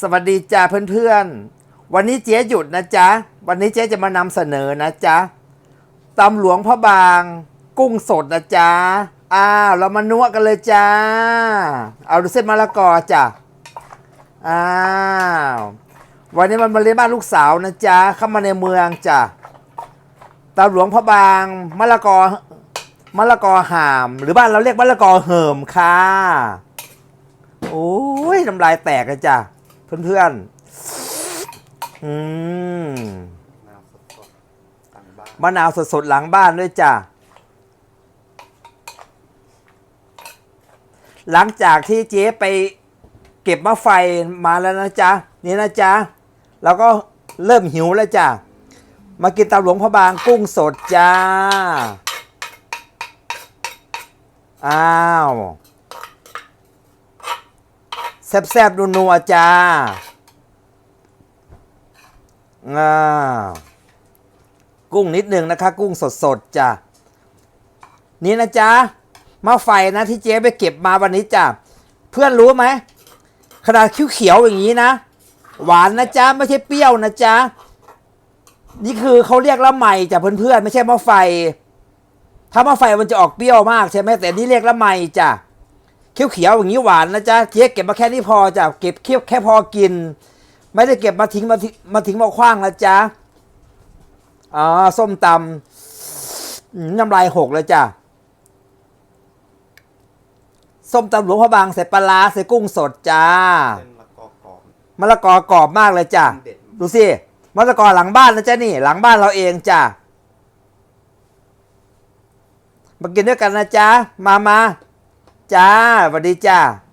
สวัสดีจ้าเพื่อนๆ วันนี้เจ๊หยุดนะจ๊ะ วันนี้เจ๊จะมานำเสนอนะจ๊ะตำหลวงพระบาง กุ้งสดนะจ๊ะ อ้าวเรามานวดกันเลยจ้า เอาดูเส้นมะละกอจ้ะ อ้าว วันนี้มันมาเรียนบ้านลูกสาวนะจ๊ะ เข้ามาในเมืองจ้ะตำหลวงพระบางมะละกอมะละกอหาม หรือบ้านเราเรียกมะละกอเหิมค่ะ โอ้ยน้ำลายแตกเลยจ้ะ เพื่อนๆ อืมน้ำสดๆต่างบ้านมะนาวสดๆหลังบ้านด้วยจ้ะ หลังจากที่เจ๊ไปเก็บมะไฟมาแล้วนะจ๊ะ นี่นะจ๊ะเราก็เริ่มหิวแล้วจ้ะ มากินตำหลวงพระบางกุ้งสดจ้า อ้าว แซ่บๆดูนัวจ้าอากุ้งนิดหนึ่งนะคะ กุ้งสดๆจ้ะนี่นะจ๊ะมะไฟนะที่เจ๊ไปเก็บมาวันนี้จ้ะเพื่อนรู้ไหมขนาดเขียวอย่างนี้นะ หวานนะจ๊ะไม่ใช่เปรี้ยวนะจ๊ะนี่คือเขาเรียกละไมจ้ะเพื่อนๆไม่ใช่มะไฟ ถ้ามะไฟมันจะออกเปรี้ยวมากใช่ไหมแต่นี่เรียกละไมจ้ะ เขียวๆอย่างนี้หวานนะจ๊ะเจ๊เก็บมาแค่นี้พอจ้ะเก็บเคี้ยวแค่พอกิน ไม่ได้เก็บมาทิ้งมาทิ้งมาทิ้งมาคว้างนะจ๊ะอ๋อส้มตำอืมน้ำลายหกเลยจ้ะส้มตำหลวงพระบางใส่ปลาร้าใส่กุ้งสดจ้าเส้นมะกอกกรอบมะละกอกรอบมากเลยจ้ะเด็ดดูสิมะละกอหลังบ้านนะจ๊ะนี่ หลังบ้านเราเองจ้ะมากินด้วยกันนะจ๊ะมามา จ้าสวัสดีจ้า